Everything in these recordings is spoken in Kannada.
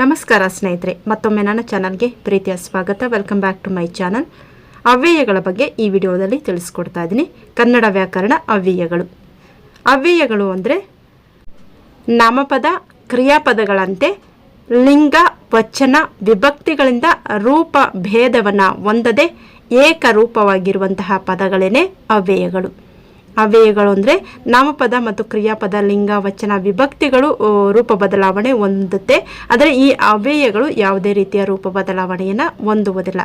ನಮಸ್ಕಾರ ಸ್ನೇಹಿತರೆ, ಮತ್ತೊಮ್ಮೆ ನನ್ನ ಚಾನಲ್ಗೆ ಪ್ರೀತಿಯ ಸ್ವಾಗತ. Welcome back to my channel ಅವ್ಯಯಗಳ ಬಗ್ಗೆ ಈ ವಿಡಿಯೋದಲ್ಲಿ ತಿಳಿಸ್ಕೊಡ್ತಾ ಇದ್ದೀನಿ. ಕನ್ನಡ ವ್ಯಾಕರಣ ಅವ್ಯಯಗಳು. ಅವ್ಯಯಗಳು ಅಂದರೆ ನಾಮಪದ, ಕ್ರಿಯಾಪದಗಳಂತೆ ಲಿಂಗ, ವಚನ, ವಿಭಕ್ತಿಗಳಿಂದ ರೂಪ ಭೇದವನ್ನು ಹೊಂದದೆ ಏಕರೂಪವಾಗಿರುವಂತಹ ಪದಗಳೇನೆ ಅವ್ಯಯಗಳು. ಅವ್ಯಯಗಳು ಅಂದರೆ ನಾಮಪದ ಮತ್ತು ಕ್ರಿಯಾಪದ ಲಿಂಗ ವಚನ ವಿಭಕ್ತಿಗಳು ರೂಪ ಬದಲಾವಣೆ ಹೊಂದುತ್ತೆ. ಆದರೆ ಈ ಅವ್ಯಯಗಳು ಯಾವುದೇ ರೀತಿಯ ರೂಪ ಬದಲಾವಣೆಯನ್ನು ಹೊಂದುವುದಿಲ್ಲ.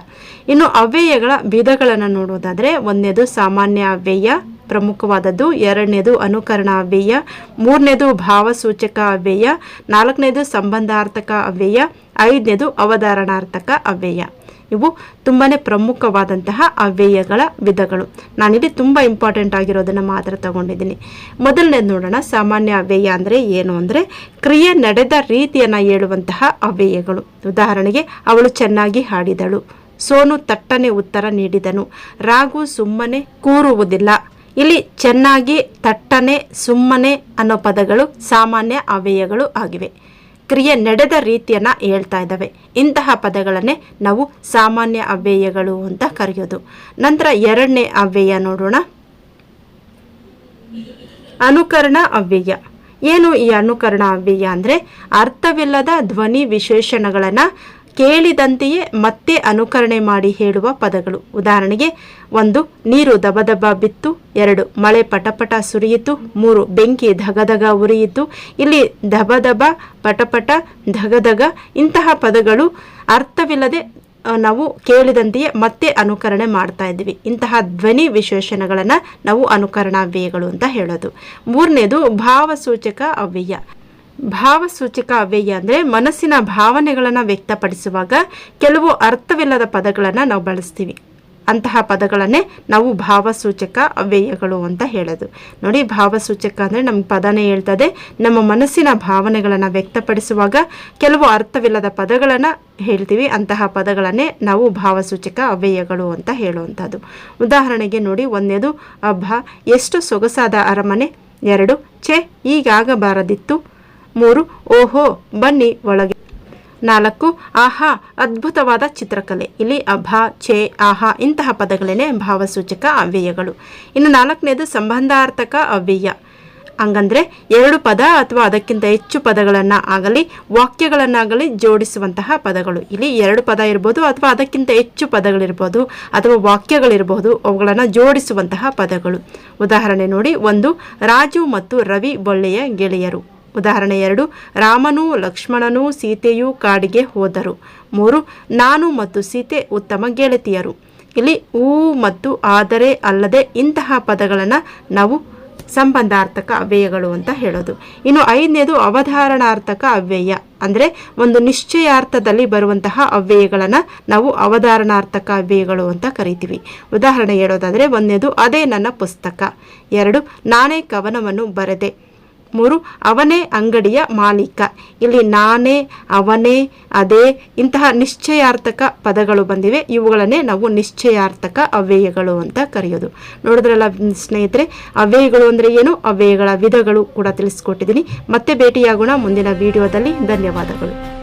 ಇನ್ನು ಅವ್ಯಯಗಳ ವಿಧಗಳನ್ನು ನೋಡುವುದಾದರೆ, ಒಂದನೇದು ಸಾಮಾನ್ಯ ಅವ್ಯಯ ಪ್ರಮುಖವಾದದ್ದು, ಎರಡನೇದು ಅನುಕರಣ ಅವ್ಯಯ ಮೂರನೇದು ಭಾವಸೂಚಕ ಅವ್ಯಯ ನಾಲ್ಕನೇದು ಸಂಬಂಧಾರ್ಥಕ ಅವ್ಯಯ ಐದನೇದು ಅವಧಾರಣಾರ್ಥಕ ಅವ್ಯಯ ಇವು ತುಂಬಾ ಪ್ರಮುಖವಾದಂತಹ ಅವ್ಯಯಗಳ ವಿಧಗಳು. ನಾನಿಲ್ಲಿ ತುಂಬ ಇಂಪಾರ್ಟೆಂಟ್ ಆಗಿರೋದನ್ನು ಮಾತ್ರ ತಗೊಂಡಿದ್ದೀನಿ. ಮೊದಲನೇದು ನೋಡೋಣ, ಸಾಮಾನ್ಯ ಅವ್ಯಯ ಅಂದರೆ ಏನು ಅಂದರೆ ಕ್ರಿಯೆ ನಡೆದ ರೀತಿಯನ್ನು ಹೇಳುವಂತಹ ಅವ್ಯಯಗಳು. ಉದಾಹರಣೆಗೆ, ಅವಳು ಚೆನ್ನಾಗಿ ಹಾಡಿದಳು. ಸೋನು ತಟ್ಟನೆ ಉತ್ತರ ನೀಡಿದನು. ರಾಗು ಸುಮ್ಮನೆ ಕೂರುವುದಿಲ್ಲ. ಇಲ್ಲಿ ಚೆನ್ನಾಗಿ, ತಟ್ಟನೆ, ಸುಮ್ಮನೆ ಅನ್ನೋ ಪದಗಳು ಸಾಮಾನ್ಯ ಅವ್ಯಯಗಳು ಆಗಿವೆ. ಕ್ರಿಯೆ ನಡೆದ ರೀತಿಯನ್ನ ಹೇಳ್ತಾ ಇದ್ದಾವೆ. ಇಂತಹ ಪದಗಳನ್ನೇ ನಾವು ಸಾಮಾನ್ಯ ಅವ್ಯಯಗಳು ಅಂತ ಕರೆಯೋದು. ನಂತರ ಎರಡನೇ ಅವ್ಯಯ ನೋಡೋಣ. ಅನುಕರಣ ಅವ್ಯಯ. ಏನು ಈ ಅನುಕರಣ ಅವ್ಯಯ ಅಂದರೆ ಅರ್ಥವಿಲ್ಲದ ಧ್ವನಿ ವಿಶೇಷಣಗಳನ್ನು ಕೇಳಿದಂತೆಯೇ ಮತ್ತೆ ಅನುಕರಣೆ ಮಾಡಿ ಹೇಳುವ ಪದಗಳು. ಉದಾಹರಣೆಗೆ, ಒಂದು ನೀರು ದಬದಬ ಬಿತ್ತು, ಎರಡು ಮಳೆ ಪಟಪಟ ಸುರಿಯಿತು, ಮೂರು ಬೆಂಕಿ ಧಗಧಗ ಉರಿಯಿತು. ಇಲ್ಲಿ ದಬದಬ ಪಟಪಟ ಧಗಧಗ ಇಂತಹ ಪದಗಳು ಅರ್ಥವಿಲ್ಲದೆ ನಾವು ಕೇಳಿದಂತೆಯೇ ಮತ್ತೆ ಅನುಕರಣೆ ಮಾಡ್ತಾ ಇದ್ವಿ ಇಂತಹ ಧ್ವನಿ ವಿಶೇಷಣಗಳನ್ನು ನಾವು ಅನುಕರಣಾವ್ಯಯಗಳು ಅಂತ ಹೇಳೋದು. ಮೂರನೇದು ಭಾವಸೂಚಕ ಅವ್ಯಯ. ಭಾವಸೂಚಕ ಅವ್ಯಯ ಅಂದರೆ ಮನಸ್ಸಿನ ಭಾವನೆಗಳನ್ನು ವ್ಯಕ್ತಪಡಿಸುವಾಗ ಕೆಲವು ಅರ್ಥವಿಲ್ಲದ ಪದಗಳನ್ನು ನಾವು ಬಳಸ್ತೀವಿ. ಅಂತಹ ಪದಗಳನ್ನೇ ನಾವು ಭಾವಸೂಚಕ ಅವ್ಯಯಗಳು ಅಂತ ಹೇಳೋದು. ನೋಡಿ, ಭಾವಸೂಚಕ ಅಂದರೆ ನಮ್ಮ ಪದನೇ ಹೇಳ್ತದೆ. ನಮ್ಮ ಮನಸ್ಸಿನ ಭಾವನೆಗಳನ್ನು ವ್ಯಕ್ತಪಡಿಸುವಾಗ ಕೆಲವು ಅರ್ಥವಿಲ್ಲದ ಪದಗಳನ್ನು ಹೇಳ್ತೀವಿ. ಅಂತಹ ಪದಗಳನ್ನೇ ನಾವು ಭಾವಸೂಚಕ ಅವ್ಯಯಗಳು ಅಂತ ಹೇಳುವಂಥದ್ದು. ಉದಾಹರಣೆಗೆ ನೋಡಿ, ಒಂದನೇದು ಅಬ್ಬ ಎಷ್ಟು ಸೊಗಸಾದ ಅರಮನೆ, ಎರಡು, ಛೆ, ಹೀಗಾಗಬಾರದಿತ್ತು ಮೂರು, ಓಹೋ, ಬನ್ನಿ ಒಳಗೆ. ನಾಲ್ಕು, ಆಹಾ, ಅದ್ಭುತವಾದ ಚಿತ್ರಕಲೆ. ಇಲ್ಲಿ ಅಭ, ಛೆ, ಆಹಾ ಇಂತಹ ಪದಗಳೇನೆ ಭಾವಸೂಚಕ ಅವ್ಯಯಗಳು. ಇನ್ನು ನಾಲ್ಕನೇದು ಸಂಬಂಧಾರ್ಥಕ ಅವ್ಯಯ. ಹಂಗಂದ್ರೆ ಎರಡು ಪದ ಅಥವಾ ಅದಕ್ಕಿಂತ ಹೆಚ್ಚು ಪದಗಳನ್ನು ಆಗಲಿ ವಾಕ್ಯಗಳನ್ನಾಗಲಿ ಜೋಡಿಸುವಂತಹ ಪದಗಳು. ಇಲ್ಲಿ ಎರಡು ಪದ ಇರ್ಬೋದು ಅಥವಾ ಅದಕ್ಕಿಂತ ಹೆಚ್ಚು ಪದಗಳಿರ್ಬೋದು ಅಥವಾ ವಾಕ್ಯಗಳಿರ್ಬೋದು, ಅವುಗಳನ್ನು ಜೋಡಿಸುವಂತಹ ಪದಗಳು. ಉದಾಹರಣೆ ನೋಡಿ, ಒಂದು, ರಾಜು ಮತ್ತು ರವಿ ಒಳ್ಳೆಯ ಗೆಳೆಯರು. ಉದಾಹರಣೆ ಎರಡು, ರಾಮನು ಲಕ್ಷ್ಮಣನು ಸೀತೆಯು ಕಾಡಿಗೆ ಹೋದರು. ಮೂರು, ನಾನು ಮತ್ತು ಸೀತೆ ಉತ್ತಮ ಗೆಳತಿಯರು. ಇಲ್ಲಿ ಊ ಮತ್ತು ಆದರೆ ಅಲ್ಲದೆ ಇಂತಹ ಪದಗಳನ್ನು ನಾವು ಸಂಬಂಧಾರ್ಥಕ ಅವ್ಯಯಗಳು ಅಂತ ಹೇಳೋದು. ಇನ್ನು ಐದನೇದು ಅವಧಾರಣಾರ್ಥಕ ಅವ್ಯಯ. ಅಂದರೆ ಒಂದು ನಿಶ್ಚಯಾರ್ಥದಲ್ಲಿ ಬರುವಂತಹ ಅವ್ಯಯಗಳನ್ನು ನಾವು ಅವಧಾರಣಾರ್ಥಕ ಅವ್ಯಯಗಳು ಅಂತ ಕರಿತೀವಿ. ಉದಾಹರಣೆ ಹೇಳೋದಾದರೆ ಒಂದನೇದು, ಅದೇ ನನ್ನ ಪುಸ್ತಕ. ಎರಡು, ನಾನೇ ಕವನವನ್ನು ಬರೆದೆ. ಮೂರು, ಅವನೇ ಅಂಗಡಿಯ ಮಾಲೀಕ. ಇಲ್ಲಿ ನಾನೇ, ಅವನೇ, ಅದೇ ಇಂತಹ ನಿಶ್ಚಯಾರ್ಥಕ ಪದಗಳು ಬಂದಿವೆ. ಇವುಗಳನ್ನೇ ನಾವು ನಿಶ್ಚಯಾರ್ಥಕ ಅವ್ಯಯಗಳು ಅಂತ ಕರೆಯೋದು. ನೋಡಿದ್ರಲ್ಲ ಸ್ನೇಹಿತರೆ, ಅವ್ಯಯಗಳು ಅಂದರೆ ಏನು? ಅವ್ಯಯಗಳ ವಿಧಗಳು ಕೂಡ ತಿಳಿಸ್ಕೊಟ್ಟಿದ್ದೀನಿ. ಮತ್ತೆ ಭೇಟಿಯಾಗೋಣ ಮುಂದಿನ ವಿಡಿಯೋದಲ್ಲಿ. ಧನ್ಯವಾದಗಳು.